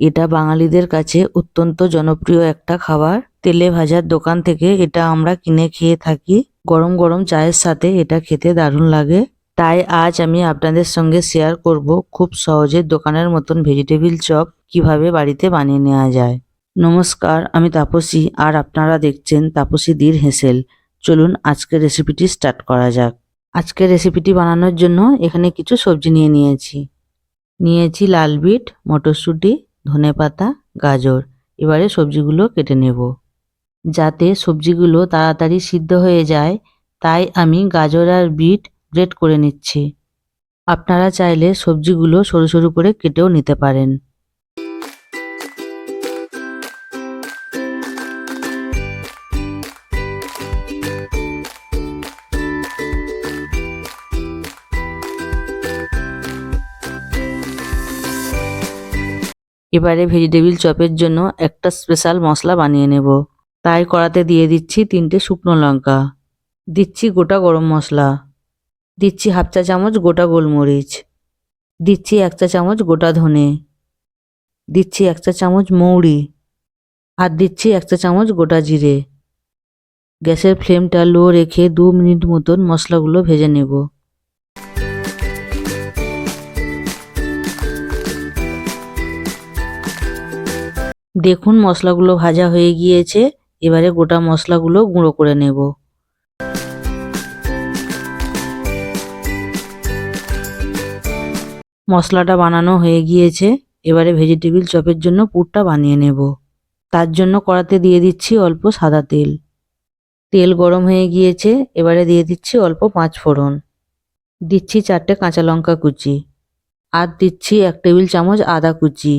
এটা বাঙালিদের কাছে অত্যন্ত জনপ্রিয় একটা খাবার। তেলে ভাজার দোকান থেকে এটা আমরা কিনে খেয়ে থাকি। গরম গরম চায়ের সাথে এটা খেতে দারুণ লাগে। তাই আজ আমি আপনাদের সঙ্গে শেয়ার করব খুব সহজে দোকানের মতন ভেজিটেবিল চপ কীভাবে বাড়িতে বানিয়ে নেওয়া যায়। নমস্কার, আমি তাপসী আর আপনারা দেখছেন তাপসী দীর হেসেল। চলুন আজকের রেসিপিটি স্টার্ট করা যাক। আজকের রেসিপিটি বানানোর জন্য এখানে কিছু সবজি নিয়ে নিয়েছি। নিয়েছি লাল বিট, মটরশুঁটি ধনেপাতা গাজর, এবারে সবজিগুলো কেটে নেব। যাতে সবজিগুলো তাড়াতাড়ি সিদ্ধ হয়ে যায়, তাই আমি গাজর আর বিট গ্রেট করে নিচ্ছি। আপনারা চাইলে সবজিগুলো সরু সরু করে কেটেও নিতে পারেন। এবারে ভেজিটেবিল চপের জন্য একটা স্পেশাল মশলা বানিয়ে নেব। তাই কড়াতে দিয়ে দিচ্ছি তিনটে শুকনো লঙ্কা। দিচ্ছি গোটা গরম মশলা। দিচ্ছি হাফ চা চামচ গোটা গোলমরিচ। দিচ্ছি এক চা চামচ গোটা ধনে। দিচ্ছি এক চা চামচ মৌরি। আর দিচ্ছি এক চা চামচ গোটা জিরে। গ্যাসের ফ্লেমটা লো রেখে দু মিনিট মতন মশলাগুলো ভেজে নেব। দেখুন মশলাগুলো ভাজা হয়ে গিয়েছে, এবারে গোটা মশলাগুলো গুঁড়ো করে নেব। মশলাটা বানানো হয়ে গিয়েছে, এবারে ভেজিটেবিল চপের জন্য পুরটা বানিয়ে নেব। তার জন্য কড়াতে দিয়ে দিচ্ছি অল্প সাদা তেল। তেল গরম হয়ে গিয়েছে, এবারে দিয়ে দিচ্ছি অল্প পাঁচ ফোড়ন। দিচ্ছি চারটে কাঁচা লঙ্কা কুচি। আর দিচ্ছি এক টেবিল চামচ আদা কুচি।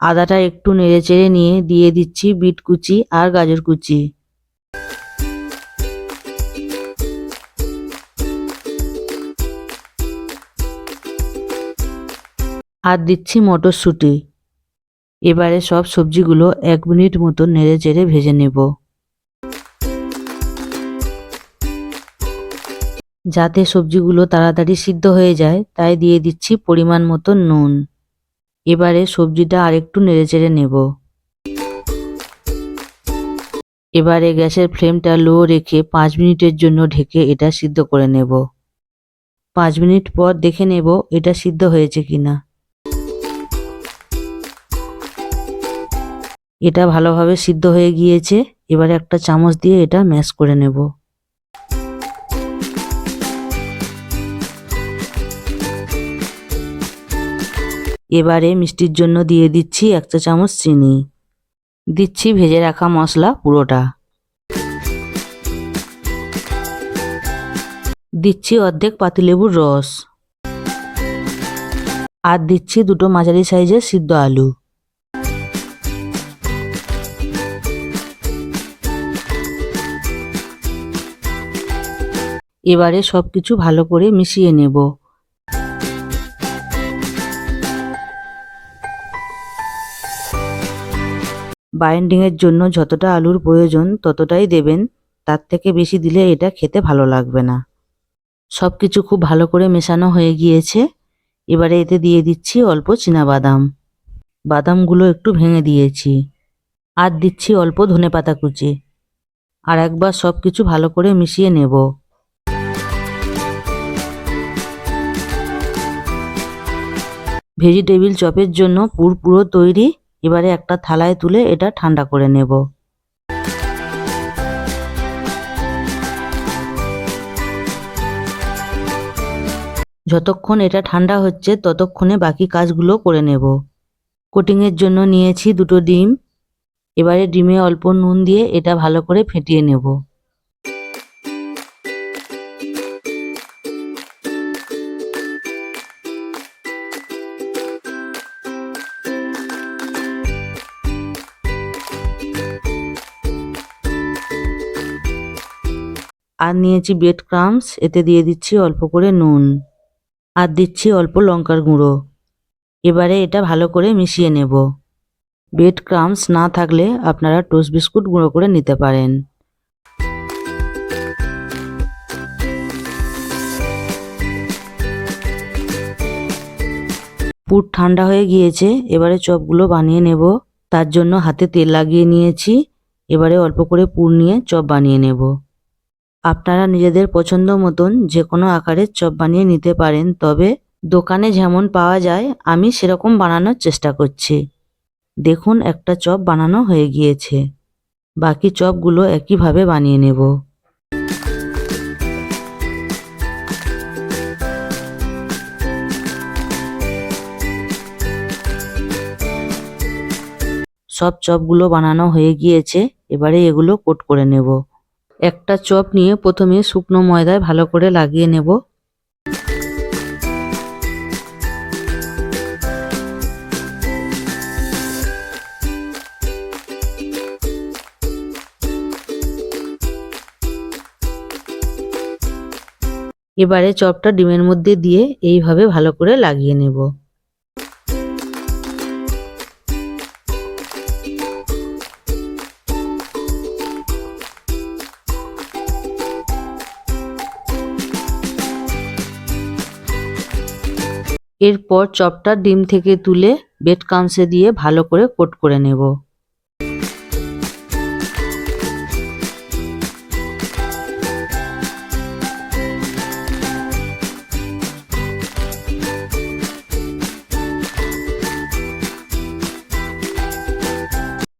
আদাটা একটু নেড়েচেড়ে নিয়ে দিয়ে দিচ্ছি বিট কুচি আর গাজর কুচি। আর দিচ্ছি মটরশুঁটি। এবারে সব সবজিগুলো এক মিনিট মতো নেড়ে চেড়ে ভেজে নেব। যাতে সবজিগুলো তাড়াতাড়ি সিদ্ধ হয়ে যায়, তাই দিয়ে দিচ্ছি পরিমাণ মতো নুন। এবারে সবজিটা আরেকটু নেড়েচেড়ে নেব। এবারে গ্যাসের ফ্লেমটা লো রেখে পাঁচ মিনিটের জন্য ঢেকে এটা সিদ্ধ করে নেব। পাঁচ মিনিট পর দেখে নেব এটা সিদ্ধ হয়েছে কিনা। এটা ভালোভাবে সিদ্ধ হয়ে গিয়েছে। এবারে একটা চামচ দিয়ে এটা ম্যাশ করে নেব। এবারে মিষ্টির জন্য দিয়ে দিচ্ছি এক চা চামচ চিনি। দিচ্ছি ভেজে রাখা মশলা পুরোটা। দিচ্ছি অর্ধেক পাতিলেবুর রস। আর দিচ্ছি দুটো মাঝারি সাইজের সিদ্ধ আলু। এবারে সব কিছু ভালো করে মিশিয়ে নেব। বাইন্ডিংয়ের জন্য যতটা আলুর প্রয়োজন ততটাই দেবেন, তার থেকে বেশি দিলে এটা খেতে ভালো লাগবে না। সব কিছু খুব ভালো করে মেশানো হয়ে গিয়েছে। এবারে এতে দিয়ে দিচ্ছি অল্প বাদাম বাদামগুলো একটু ভেঙে দিয়েছি। আর দিচ্ছি অল্প ধনে পাতা কুচি। আর একবার সব কিছু ভালো করে মিশিয়ে নেব। ভেজিটেবিল চপের জন্য পুর পুরো তৈরি। এবারে একটা থালায় তুলে এটা ঠান্ডা করে নেব। যতক্ষণ এটা ঠান্ডা হচ্ছে, ততক্ষণে বাকি কাজগুলো করে নেব। কোটিংয়ের জন্য নিয়েছি দুটো ডিম। এবারে ডিমে অল্প নুন দিয়ে এটা ভালো করে ফেটিয়ে নেব। আর নিয়েছি বেড ক্রামস এতে দিয়ে দিচ্ছি অল্প করে নুন। আর দিচ্ছি অল্প লঙ্কার গুঁড়ো। এবারে এটা ভালো করে মিশিয়ে নেব। বেড ক্রামস না থাকলে আপনারা টোস্ট বিস্কুট গুঁড়ো করে নিতে পারেন। পুর ঠান্ডা হয়ে গিয়েছে, এবারে চপগুলো বানিয়ে নেব। তার জন্য হাতে তেল লাগিয়ে নিয়েছি। এবারে অল্প করে পুর নিয়ে চপ বানিয়ে নেব। আপনারা নিজেদের পছন্দ মতন যে কোনো আকারের চপ বানিয়ে নিতে পারেন, তবে দোকানে যেমন পাওয়া যায়, আমি সেরকম বানানোর চেষ্টা করছি। দেখুন, একটা চপ বানানো হয়ে গিয়েছে। বাকি চপগুলো একইভাবে বানিয়ে নেব। সব চপগুলো বানানো হয়ে গিয়েছে, এবারে এগুলো কোট করে নেব। একটা চপ নিয়ে প্রথমে শুকনো ময়দায় ভালো করে লাগিয়ে নেব। এবারে চপটা ডিমের মধ্যে দিয়ে এইভাবে ভালো করে লাগিয়ে নেব। এরপর চপটা ডিম থেকে তুলে বেড কামসে দিয়ে ভালো করে কোট করে নেব।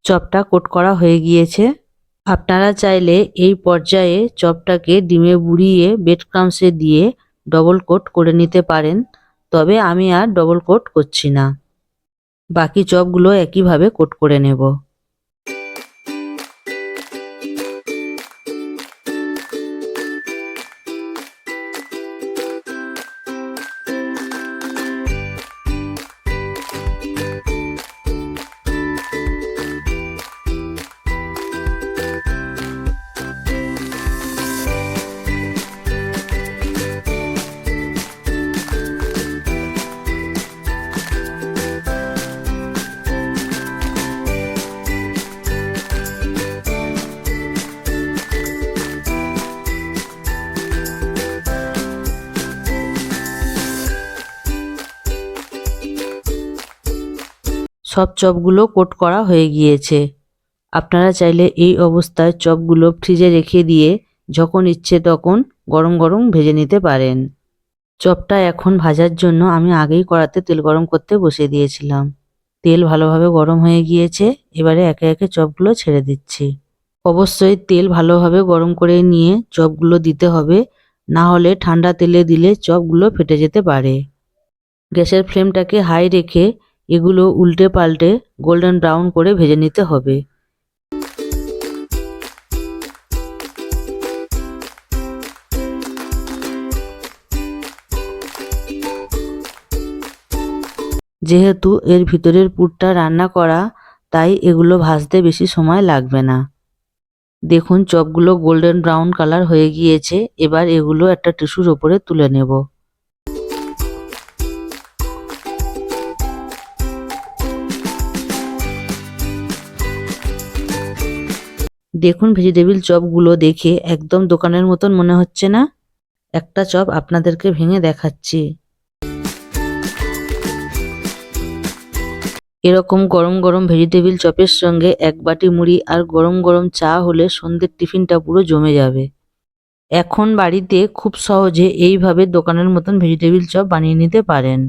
চপটা কোট করা হয়ে গিয়েছে। আপনারা চাইলে এই পর্যায়ে চপটাকে ডিমে বুড়িয়ে বেড ক্রামসে দিয়ে ডবল কোট করে নিতে পারেন। তবে আমি আর ডবল কোট করছি না। বাকি চপগুলো একইভাবে কোট করে নেব। সব চপগুলো কোট করা হয়ে গিয়েছে। আপনারা চাইলে এই অবস্থায় চপগুলো ফ্রিজে রেখে দিয়ে যখন ইচ্ছে তখন গরম গরম ভেজে নিতে পারেন। চপটা এখন ভাজার জন্য আমি আগেই কড়াতে তেল গরম করতে বসিয়ে দিয়েছিলাম। তেল ভালোভাবে গরম হয়ে গিয়েছে, এবারে একে একে চপগুলো ছেড়ে দিচ্ছি। অবশ্যই তেল ভালোভাবে গরম করে নিয়ে চপগুলো দিতে হবে, না হলে ঠান্ডা তেলে দিলে চপগুলো ফেটে যেতে পারে। গ্যাসের ফ্লেমটাকে হাই রেখে এগুলো উল্টে পাল্টে গোল্ডেন ব্রাউন করে ভেজে নিতে হবে। যেহেতু এর ভিতরের পুরটা রান্না করা, তাই এগুলো ভাজতে বেশি সময় লাগবে না। দেখুন, চপগুলো গোল্ডেন ব্রাউন কালার হয়ে গিয়েছে, এবার এগুলো একটা টিস্যুর ওপরে তুলে নেব। দেখুন ভেজিটেবিল চপগুলো দেখে একদম দোকানের মতন মনে হচ্ছে না? একটা চপ আপনাদেরকে ভেঙে দেখাচ্ছি। এরকম গরম গরম ভেজিটেবিল চপের সঙ্গে এক বাটি মুড়ি আর গরম গরম চা হলে সন্ধ্যের টিফিনটা পুরো জমে যাবে। এখন বাড়িতে খুব সহজে এইভাবে দোকানের মতন ভেজিটেবিল চপ বানিয়ে নিতে পারেন।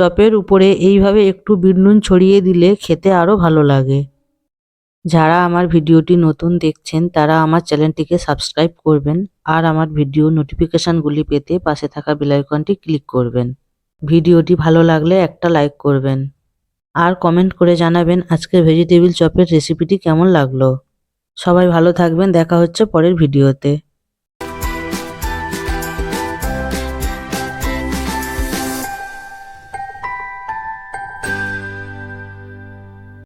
চপের উপরে এইভাবে একটু বিট নুন ছড়িয়ে দিলে খেতে আরও ভালো লাগে। যারা আমার ভিডিওটি নতুন দেখছেন, তারা আমার চ্যানেলটিকে সাবস্ক্রাইব করবেন আর আমার ভিডিও নোটিফিকেশানগুলি পেতে পাশে থাকা বেলাইকনটি ক্লিক করবেন। ভিডিওটি ভালো লাগলে একটা লাইক করবেন। আর কমেন্ট করে জানাবেন আজকে ভেজিটেবিল চপের রেসিপিটি কেমন লাগল। সবাই ভালো থাকবেন, দেখা হচ্ছে পরের ভিডিওতে।